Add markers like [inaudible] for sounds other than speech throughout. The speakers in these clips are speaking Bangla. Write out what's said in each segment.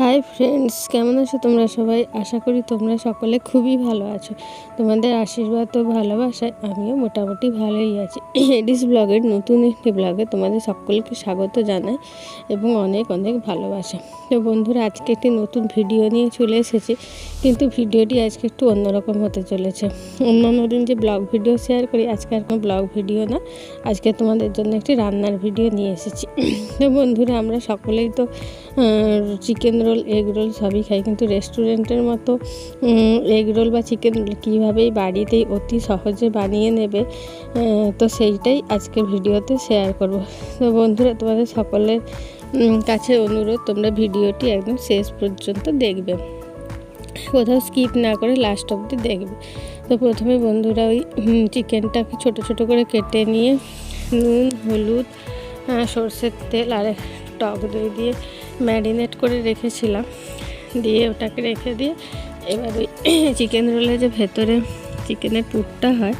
হাই ফ্রেন্ডস কেমন আছো তোমরা সবাই? আশা করি তোমরা সকলে খুবই ভালো আছো। তোমাদের আশীর্বাদ ও ভালোবাসায় আমিও মোটামুটি ভালোই আছি। এডিস ব্লগের নতুন একটি ব্লগে তোমাদের সকলকে স্বাগত জানাই এবং অনেক অনেক ভালোবাসা। তো বন্ধুরা, আজকে একটি নতুন ভিডিও নিয়ে চলে এসেছি, কিন্তু ভিডিওটি আজকে একটু অন্যরকম হতে চলেছে। অন্যান্য দিন যে ব্লগ ভিডিও শেয়ার করি, আজকে আর কোনো ব্লগ ভিডিও না। আজকে তোমাদের জন্য একটি রান্নার ভিডিও নিয়ে এসেছি। তো বন্ধুরা, আমরা সকলেই তো চিকেন রোল এগ রোল সবই খাই। কিন্তু রেস্টুরেন্টের মতো এগ রোল বা চিকেন রোল কীভাবেই বাড়িতেই অতি সহজে বানিয়ে নেবে তো সেইটাই আজকে ভিডিওতে শেয়ার করব। তো বন্ধুরা, তোমাদের সকলের কাছে অনুরোধ, তোমরা ভিডিওটি একদম শেষ পর্যন্ত দেখবে। কোথাও স্কিপ না করে লাস্ট অবধি দেখবে। তো প্রথমে বন্ধুরা, ওই চিকেনটাকে ছোট ছোট করে কেটে নিয়ে নুন, হলুদ সর্ষের তেল আর টক দই দিয়ে ম্যারিনেট করে রেখেছিলাম। দিয়ে ওটাকে রেখে দিয়ে এবার ওই [clears throat] চিকেন রোলের যে ভেতরে চিকেনের পুরটা হয়,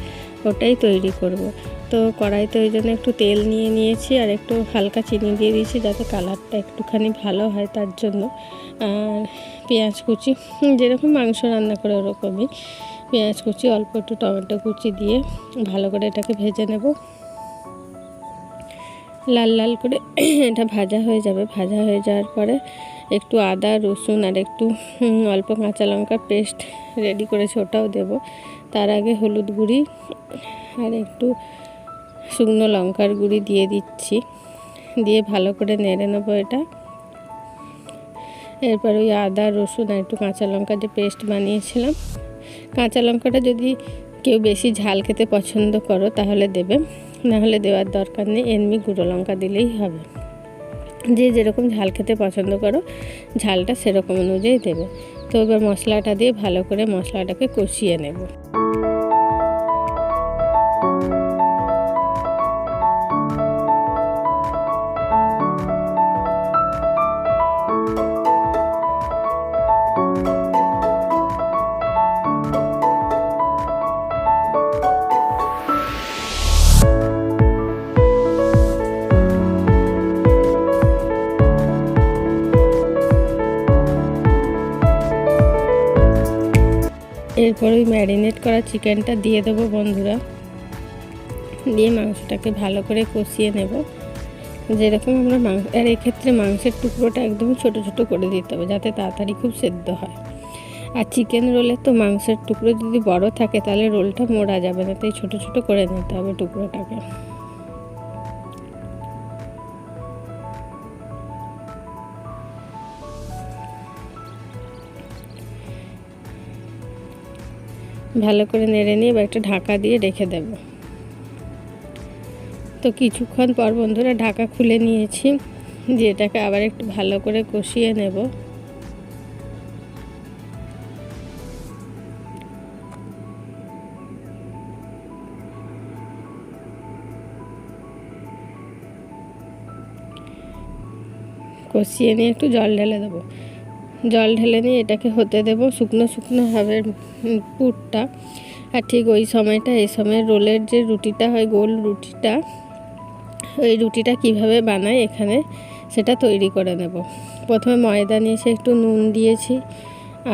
ওটাই তৈরি করব। তো কড়াইতে ওই জন্য একটু তেল নিয়ে নিয়েছি আর একটু হালকা চিনি দিয়ে দিয়েছি যাতে কালারটা একটুখানি ভালো হয় তার জন্য। আর পেঁয়াজ কুচি, যেরকম মাংস রান্না করে ওরকমই। পেঁয়াজ কুচি, অল্প একটু টমেটো কুচি দিয়ে ভালো করে এটাকে ভেজে নেব। লাল লাল করে [clears throat] এটা ভাজা হয়ে যাবে। ভাজা হয়ে যাওয়ার পরে একটু আদা, রসুন আর একটু অল্প কাঁচা লঙ্কার পেস্ট রেডি করেছি, ওটাও দেব। তার আগে হলুদ গুঁড়ি আর একটু শুকনো লঙ্কার গুঁড়ি দিয়ে দিচ্ছি। দিয়ে ভালো করে নেড়ে নেব এটা। এরপর ওই আদা, রসুন আর একটু কাঁচা লঙ্কা যে পেস্ট বানিয়েছিলাম, কাঁচা লঙ্কাটা যদি কেউ বেশি ঝাল খেতে পছন্দ করো, তাহলে দেবে। নাহলে দেওয়ার দরকার নেই, এমনি গুঁড়ো লঙ্কা দিলেই হবে। যে যেরকম ঝাল খেতে পছন্দ করো, ঝালটা সেরকম অনুযায়ী দেবে। তো এবার মশলাটা দিয়ে ভালো করে মশলাটাকে কষিয়ে নেব। এরপর ওই ম্যারিনেট করা চিকেনটা দিয়ে দেবো বন্ধুরা। দিয়ে মাংসটাকে ভালো করে কষিয়ে নেব। যেরকম আমরা মাংস আর এক্ষেত্রে মাংসের টুকরোটা একদম ছোট ছোট করে দিতে হবে যাতে তাড়াতাড়ি খুব সেদ্ধ হয়। আর চিকেন রোলে তো মাংসের টুকরো যদি বড় থাকে তাহলে রোলটা মোড়া যাবে না, তাই ছোটো ছোটো করে নিতে হবে টুকরোটাকে। ভালো করে নেড়ে নিয়ে এবার একটা ঢাকা দিয়ে রেখে দেব। তো কিছুক্ষণ পর বন্ধুরা ঢাকা খুলে নিয়েছি, দিয়ে এটাকে আবার একটু ভালো করে কষিয়ে নেব। কষিয়ে নিয়ে একটু জল ঢেলে দেবো। জল ঢেলে নিয়ে এটাকে হতে দেব শুকনো শুকনো হবে পুরটা। আর ঠিক ওই সময়টা, এই সময় রোলের যে রুটিটা হয়, গোল রুটিটা ওই রুটিটা কীভাবে বানায় এখানে সেটা তৈরি করে নেব। প্রথমে ময়দা নিয়ে সে একটু নুন দিয়েছি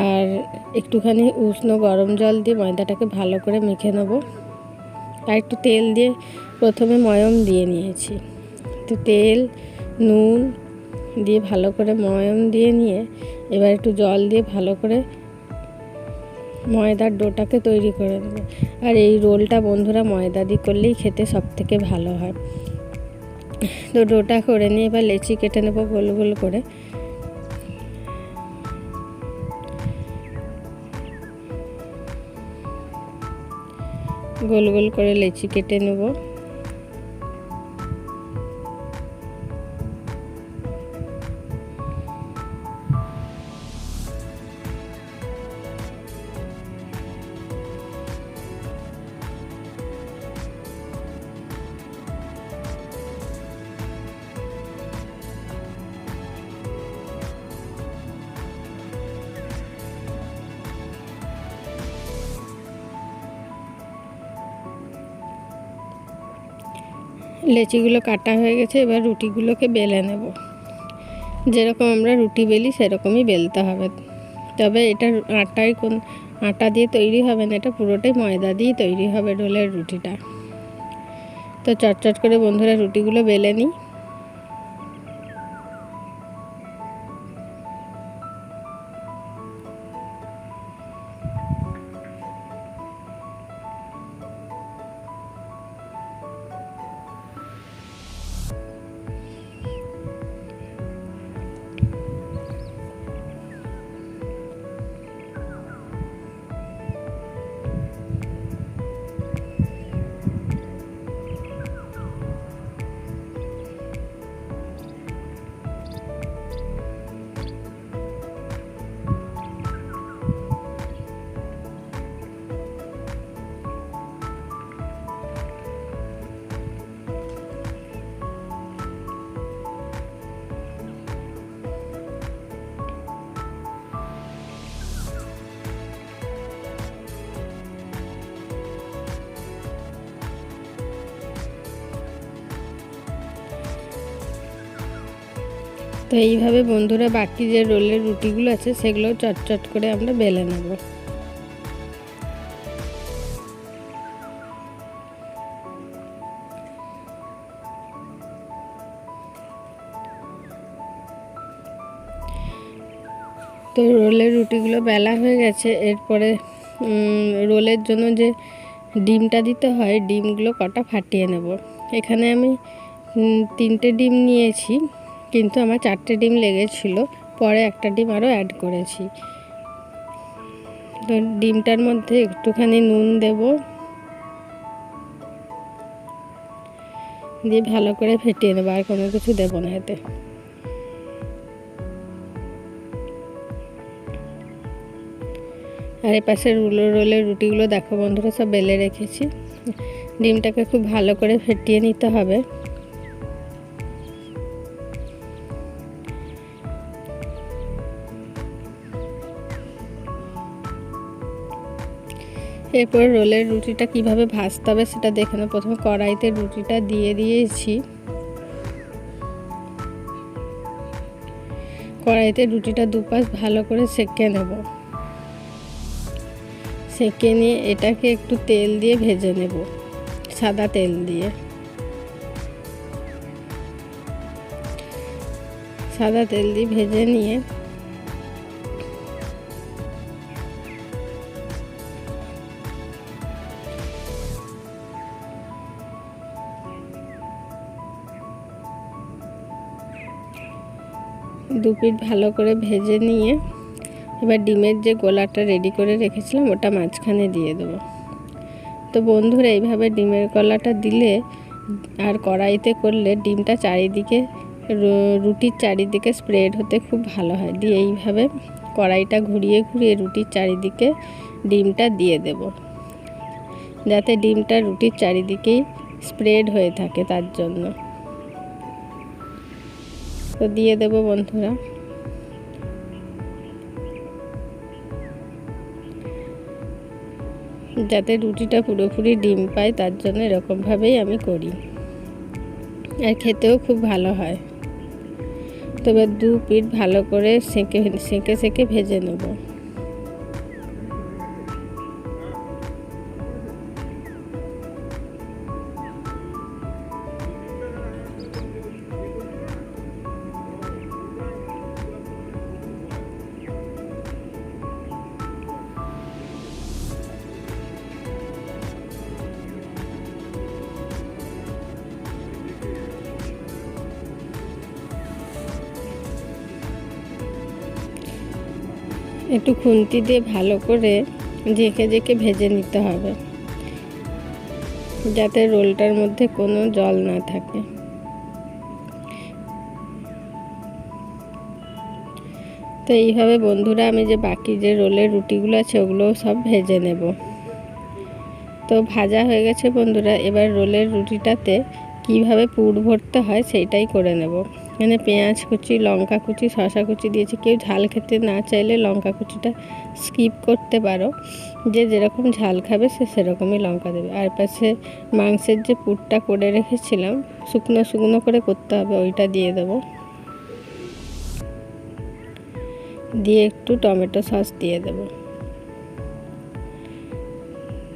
আর একটুখানি উষ্ণ গরম জল দিয়ে ময়দাটাকে ভালো করে মেখে নেব। আর একটু তেল দিয়ে প্রথমে ময়ম দিয়ে নিয়েছি। তো তেল, নুন দিয়ে ভালো করে ময়ম দিয়ে নিয়ে এবার একটু জল দিয়ে ভালো করে ময়দার ডোটাকে তৈরি করে দেবো আর এই রোলটা বন্ধুরা ময়দা দিয়ে করলেই খেতে সব থেকে ভালো হয়। তো ডোটা করে নিয়ে এবার লেচি কেটে নেব গোল গোল করে। গোল গোল করে লেচি কেটে নেব। লেচিগুলো কাটা হয়ে গেছে, এবার রুটিগুলোকে বেলে নেব। যেরকম আমরা রুটি বেলি, সেরকমই বেলতে হবে। তবে এটা আটাই কোন, আটা দিয়ে তৈরি হবে না, এটা পুরোটাই ময়দা দিয়ে তৈরি হবে রোলের রুটিটা। তো চটচট করে বন্ধুরা রুটিগুলো বেলে নিই। তো এইভাবে বন্ধুরা বাকি যে রোলের রুটিগুলো আছে সেগুলো চটচট করে আমরা বেলে নেব। তো রোলের রুটিগুলো বেলা হয়ে গেছে, এরপরে রোলের জন্য যে ডিমটা দিতে হয়, ডিমগুলো কটা ফাটিয়ে নেব। এখানে আমি তিনটে ডিম নিয়েছি। কিন্তু আমার চারটে ডিম লেগেছিল, পরে একটা ডিম আরও অ্যাড করেছি। তো ডিমটার মধ্যে একটুখানি নুন দেব। দিয়ে ভালো করে ফেটিয়ে নেব, আর কোনো কিছু দেবো না এতে। আর এপাশে রুলো রোলের রুটিগুলো দেখো বন্ধুরা, সব বেলে রেখেছি। ডিমটাকে খুব ভালো করে ফেটিয়ে নিতে হবে। এরপর রোলের রুটিটা কীভাবে ভাজতে হবে সেটা দেখে না প্রথমে কড়াইতে রুটিটা দিয়ে দিয়েছি। কড়াইতে রুটিটা দুপাশ ভালো করে সেকে নেব। সেকে নিয়ে এটাকে একটু তেল দিয়ে ভেজে নেব, সাদা তেল দিয়ে। সাদা তেল দিয়ে ভেজে নিয়ে দু পিঠ ভালো করে ভেজে নিয়ে এবার ডিমের যে গোলাটা রেডি করে রেখেছিলাম, ওটা মাঝখানে দিয়ে দেবো। তো বন্ধুরা, এইভাবে ডিমের গলাটা দিলে আর কড়াইতে করলে ডিমটা চারিদিকে রুটির চারিদিকে স্প্রেড হতে খুব ভালো হয়। দিয়ে এইভাবে কড়াইটা ঘুরিয়ে ঘুরিয়ে রুটির চারিদিকে ডিমটা দিয়ে দেব। যাতে ডিমটা রুটির চারিদিকেই স্প্রেড হয়ে থাকে তার জন্য। তো দিয়ে দেব বন্ধুরা। যাতে রুটিটা পুরোপুরি ডিম পায়, তার জন্য এরকমভাবেই আমি করি। আর খেতেও খুব ভালো হয়। তবে দু পিঠ ভালো করে সেঁকে সেঁকে সেঁকে ভেজে নেব। একটু খুন্তি দিয়ে ভালো করে ঝেঁকে ঝেঁকে ভেজে নিতে হবে। যাতে রোলটার মধ্যে কোনো জল না থাকে। তো এইভাবে বন্ধুরা আমি যে বাকি যে রোলের রুটিগুলো আছে, ওগুলোও সব ভেজে নেব। তো ভাজা হয়ে গেছে বন্ধুরা, এবার রোলের রুটিটাতে কীভাবে পুর ভরতে হয় সেইটাই করে নেব। এখানে পেঁয়াজ কুচি, লঙ্কা কুচি শশা কুচি দিয়েছি। কেউ ঝাল খেতে না চাইলে লঙ্কা কুচিটা স্কিপ করতে পারো। যে যেরকম ঝাল খাবে সে সেরকমই লঙ্কা দেবে। আর পাশে মাংসের যে পুরটা করে রেখেছিলাম, শুকনো শুকনো করে করতে হবে, ওইটা দিয়ে দেবো। দিয়ে একটু টমেটো সস দিয়ে দেবো।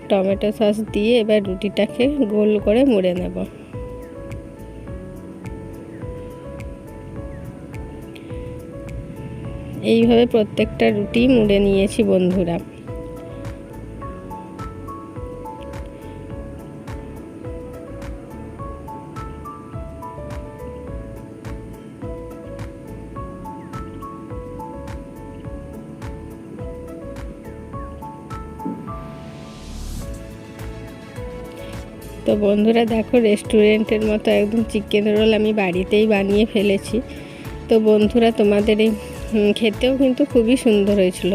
টমেটো সস দিয়ে এবার রুটিটাকে গোল করে মুড়ে নেব। এইভাবে প্রত্যেকটা রুটি মুড়ে নিয়েছি বন্ধুরা। তো বন্ধুরা দেখো রেস্টুরেন্টের মতো একদম চিকেন রোল আমি বাড়িতেই বানিয়ে ফেলেছি। তো বন্ধুরা তোমাদের এই খেতেও কিন্তু খুবই সুন্দর হয়েছিল।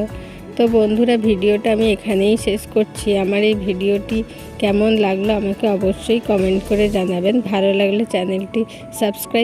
তো বন্ধুরা, ভিডিওটা আমি এখানেই শেষ করছি। আমার এই ভিডিওটি কেমন লাগল আমাকে অবশ্যই কমেন্ট করে জানাবেন। ভালো লাগলে চ্যানেলটি সাবস্ক্রাইব